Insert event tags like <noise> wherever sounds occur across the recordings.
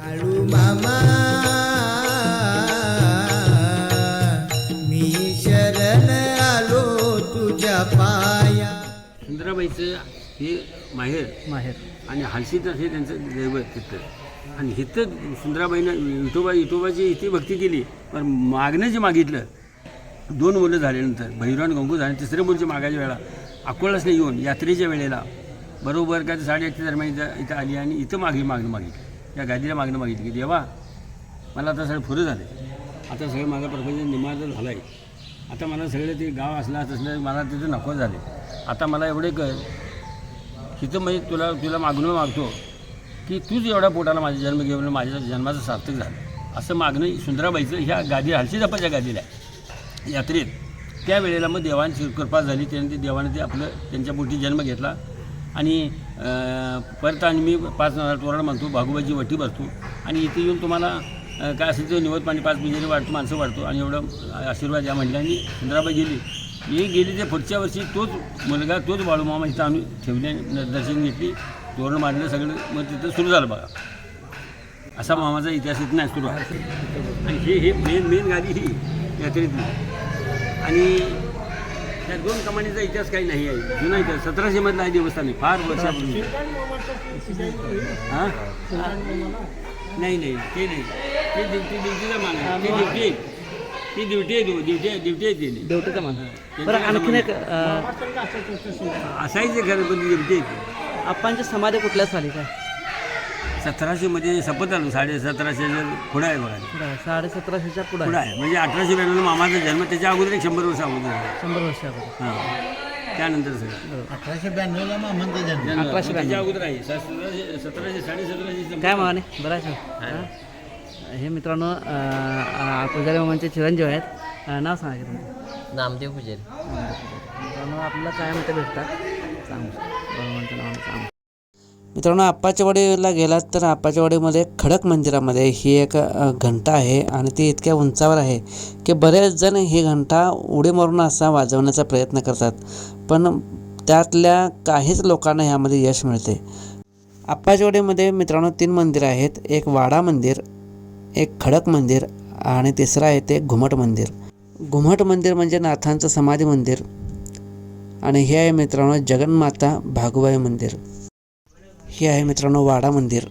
बाळू मामा. मी शरण आलो तुझ्या पाया. सुंदराबाईचं हे माहेर माहेर. आणि हालशीचं हे त्यांचं दैवत तिथं आणि इथं सुंदराबाईनं विठोबा विठोबाची इथे भक्ती केली पण मागणं जे मागितलं दोन मुलं झाल्यानंतर भैरव आणि गंगू झाले तिसऱ्या मुलीच्या मागायच्या वेळा अकोलासने येऊन यात्रेच्या वेळेला बरोबर काय साडेआठच्या दरम्यान इथं इथं आली आणि इथं मागे मागणं मागितली. या गादीला मागणं मागितली की देवा मला आता सगळं फुरं झालं आता सगळं माझा प्रपंच निमार्ग झाला आहे आता मला सगळं ते गाव असला तसलं मला तिथं नको झाले आता मला एवढे कर तिथं म्हणजे तुला तुला मागणं मागतो की तूच एवढ्या पोटाला माझा जन्म घेऊन माझ्या जन्माचं सार्थक झालं. असं मागणं सुंदराबाईचं ह्या गादी हलशीदापाच्या गादीला आहे. यात्रेत. त्यावेळेला मग देवांची कृपा झाली त्याने ते देवाने ते आपलं त्यांच्या पोटी जन्म घेतला. आणि परत आणि मी पाच तोरण म्हणतो भागोबाची वटी भरतो. आणि इथे येऊन तुम्हाला काय असेल ते निवत पाणी पाच बिजारी वाढतो माणसं वाढतो. आणि एवढं आशीर्वाद या महिलांनी सुंदराबाई गेली. ही गेली ते पुढच्या वर्षी तोच मुलगा तोच बाळूमामा इथं आम्ही ठेवले दर्शन घेतली. तोरण मारलं सगळं. मग तिथं सुरू झालं बघा. असा मामाचा इतिहास इथं नाही सुरू आहे. आणि हे हे मेन मेन गाडी ही यात्रेतली. आणि त्या दोन कमानीचा इतिहास काही नाही आहे. जुना इतिहास. सतराशे मधला आहे देवस्थान आहे. फार वर्षापूर्वी. हां? नाही नाही. ते नाही. ते ड्युटी ड्युटीचा मान आहे. ती ड्युटी आहे. ती ड्युटी आहे ड्युटी आहे ड्युटी आहे ती ड्युटीचा मान. बरं आणखीन एक असायचं खरं पण ड्युटी आहे ती. आप्पांची समाधी कुठल्या साली काय? सतराशे मध्ये शपथ आलो साडे सतराशे पुढे आहे बघा. साडे सतराशेच्या पुढे पुढे आहे. म्हणजे अठराशे ब्याण्णव मामाचा जन्म त्याच्या अगोदर एक शंभर वर्ष अगोदर आहे. शंभर वर्ष अगोदर. हां. त्यानंतर सगळं. अठराशे ब्याण्णवला मामांचा जन्म. जन्म. अठराशे त्याच्या अगोदर आहे. सतराशे सतराशे साडे सतराशे काय मामाने? बरं आहे सर हे. मित्रांनो अं, पुजारी मामांचे चिरंजीव आहेत. अं, नाव सांगा की तुमचं. नामदेव पुजारी. मित्रांनो आपल्याला काय म्हणते भेटतात? सांगू बळवंताच्या नावानं सांगू मित्रांनो अप्पाच्यावाडीला गेलात तर अप्पाच्यावाडीमध्ये खडक मंदिरामध्ये ही एक घंटा आहे आणि ती इतक्या उंचावर आहे की बरेच जण ही घंटा उडी मारून असा वाजवण्याचा प्रयत्न करतात. पण त्यातल्या काहीच लोकांना ह्यामध्ये यश मिळते. अप्पाच्यावाडीमध्ये मित्रांनो तीन मंदिरं आहेत. एक वाडा मंदिर एक खडक मंदिर आणि तिसरं आहे ते घुमट मंदिर. घुमट मंदिर म्हणजे नाथांचं समाधी मंदिर आणि हे आहे मित्रांनो जगन्माता भागुबाई मंदिर. हे आहे मित्रांनो वाडा मंदिर.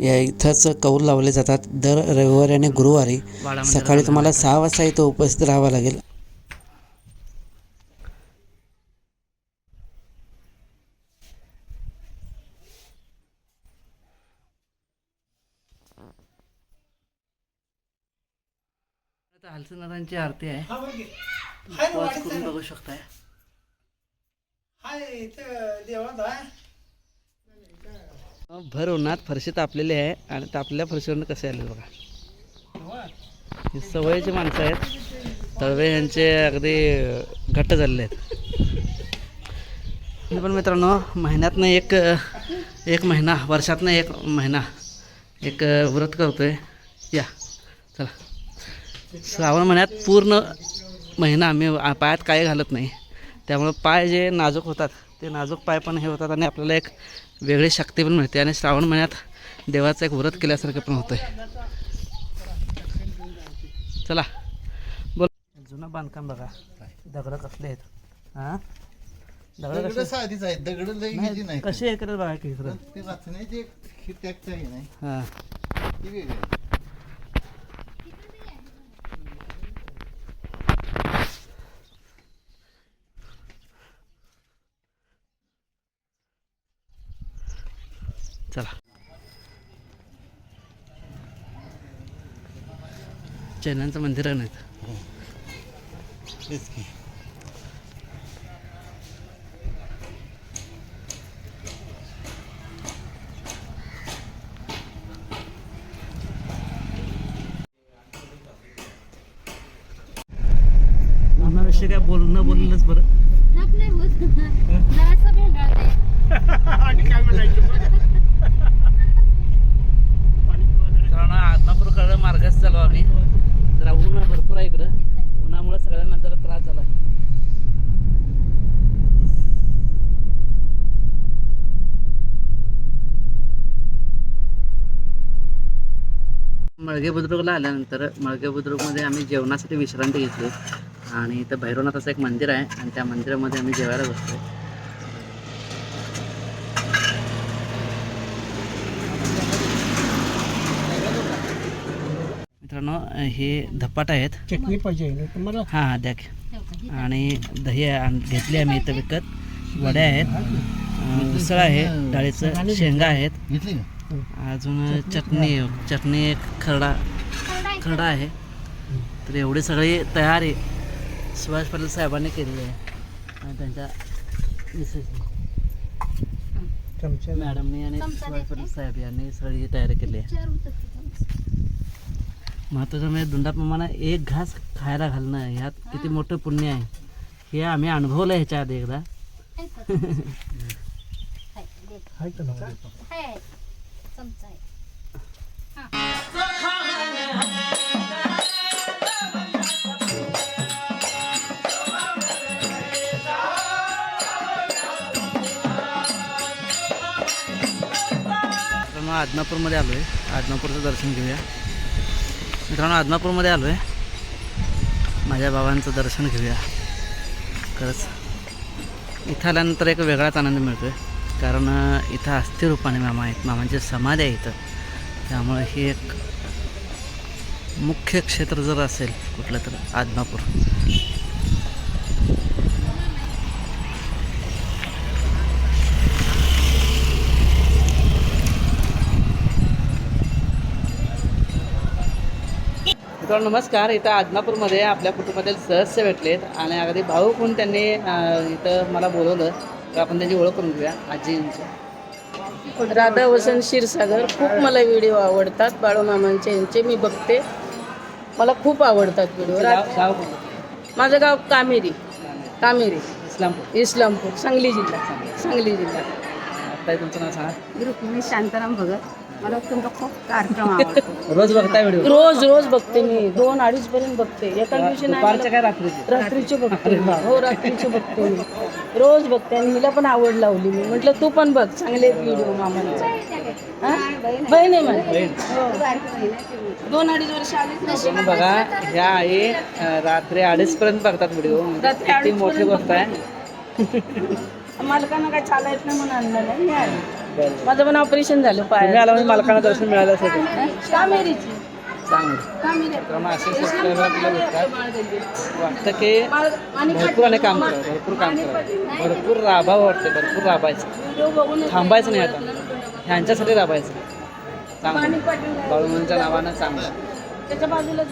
या इथंच कौल लावले जातात. दर रविवारी आणि गुरुवारी सकाळी तुम्हाला सहा वाजता इथं उपस्थित राहावं लागेल. हलसनाथांची आरती आहे. बघू शकताय. भर उन्हात फरशी तापलेली आहे आणि तापलेल्या फरशीवरनं कसे आले बघा. ही सवयीची माणसं आहेत. तळवे यांचे अगदी घट्ट झालेले आहेत. मी पण मित्रांनो महिन्यातनं एक एक महिना वर्षातनं एक महिना एक व्रत करतोय. या चला. श्रावण महिन्यात पूर्ण महिना आम्ही पायात काय घालत नाही. त्यामुळं पाय जे नाजूक होतात ते नाजूक पाय पण हे होतात आणि आपल्याला एक वेगळी शक्ती पण मिळते आणि श्रावण महिन्यात देवाचं एक व्रत केल्यासारखं पण होतं चला. बोल. जुनं बांधकाम बघा. दगडं कसले आहेत? हां? दगडं दगड कसे? साधीच आहेत. दगड लई गेली नाही कसे हे करत बघा की ही चला. चैनांचं मंदिर आहे नाही हो. काय बोलणं बोललंच बरं. मळगे बुद्रुकला आल्यानंतर मळगे बुद्रुकमध्ये आम्ही जेवणासाठी विश्रांती घेतली. आणि इथं भैरवनाथाचं एक मंदिर आहे आणि त्या मंदिरामध्ये आम्ही जेवायला बसतो मित्रांनो हे धपाट आहेत. चटणी पाहिजे. तुम्हाला हां हां द्या. आणि दही घेतली आम्ही इथं विकत. वड्या आहेत. उसळ आहे डाळीचं शेंगा आहेत. अजून चटणी चटणी एक खरडा खरडा आहे. तर एवढी सगळी तयारी सुभाष पाटील साहेबांनी केलेली आहे. आणि त्यांच्या मिसेसनी चमचा मॅडमनी आणि सुभाष पाटील साहेब यांनी सगळी तयारी केली आहे. महत्त्वाचं म्हणजे दुंडाप्रमाणे एक घास खायला घालणं ह्यात किती मोठं पुण्य आहे. हे आम्ही अनुभवलं ह्याच्या आधी एकदा <laughs> आहे का? आहे, दे. आहे का ना आहे. चमचा आहे. मित्रांनो आलो आहे आदनापूरचं दर्शन घेऊया. मित्रांनो आदनापूरमध्ये आलो आहे माझ्या बाबांचं दर्शन घेऊया. खरंच इथं आल्यानंतर एक वेगळाच आनंद मिळतो आहे कारण इथं अस्थिरूपाने मामा आहेत. मामांची समाधी आहे इथं. त्यामुळे हे एक मुख्य क्षेत्र जर असेल कुठलं तर आदमापूर. मित्रांनो नमस्कार. इथं आदमापूरमध्ये आपल्या कुटुंबातील सदस्य भेटलेत. आणि अगदी भाऊ कोण त्यांनी इथं मला बोलवलं. तर आपण त्यांची ओळख करून घेऊया आजींची. राधा वसंत क्षीरसागर खूप मला व्हिडिओ आवडतात. बाळूमामांचे यांचे मी बघते. मला खूप आवडतात व्हिडिओ? माझं गाव कामेरी. कामेरी. इस्लामपूर. इस्लामपूर सांगली जिल्हा. सांगली जिल्हा. ताई तुमचं नाव सांगा. रुक्मिणी शांताराम भगत. मला तुमचा खूप कार्यक्रम आवडतो रोज बघताय व्हिडिओ? रोज रोज बघते मी. दोन अडीच पर्यंत बघते. एका दिवशी नाही दुपारच्या मला- काय रात्रीचे रात्रीचे बघते मी. हो रात्रीचे बघते मी. रोज बघते. आणि हिला पण आवड लावली मी. म्हटलं तू पण बघ. चांगले व्हिडिओ मामांचे. हा? बहीण आहे माझी. हो. दोन अडीच वर्ष आलीच नाही बघा ह्या आई अं, रात्री अडीच पर्यंत बघतात व्हिडिओ रात्री किती अडीच मोठी गोष्ट आहे मालकांना काय चालता येत नाही म्हणून आणलं नाही. मी आली. माझं पण ऑपरेशन झालं पाय आला म्हणजे मालकांना दर्शन मिळालं असेल कामेरीची. चांगलं. कामेरी. तर असे सबस्क्रायबर आपल्याला भेटतात वाटतं की भरपूर आणि काम करा भरपूर काम करा भरपूर राबावं वाटतं भरपूर राबायचं. थांबायचं नाही आता. ह्यांच्यासाठी राबायचं. चांगलं. बाळूमांच्या नावानं चांगलं. त्याच्या बाजूलाच.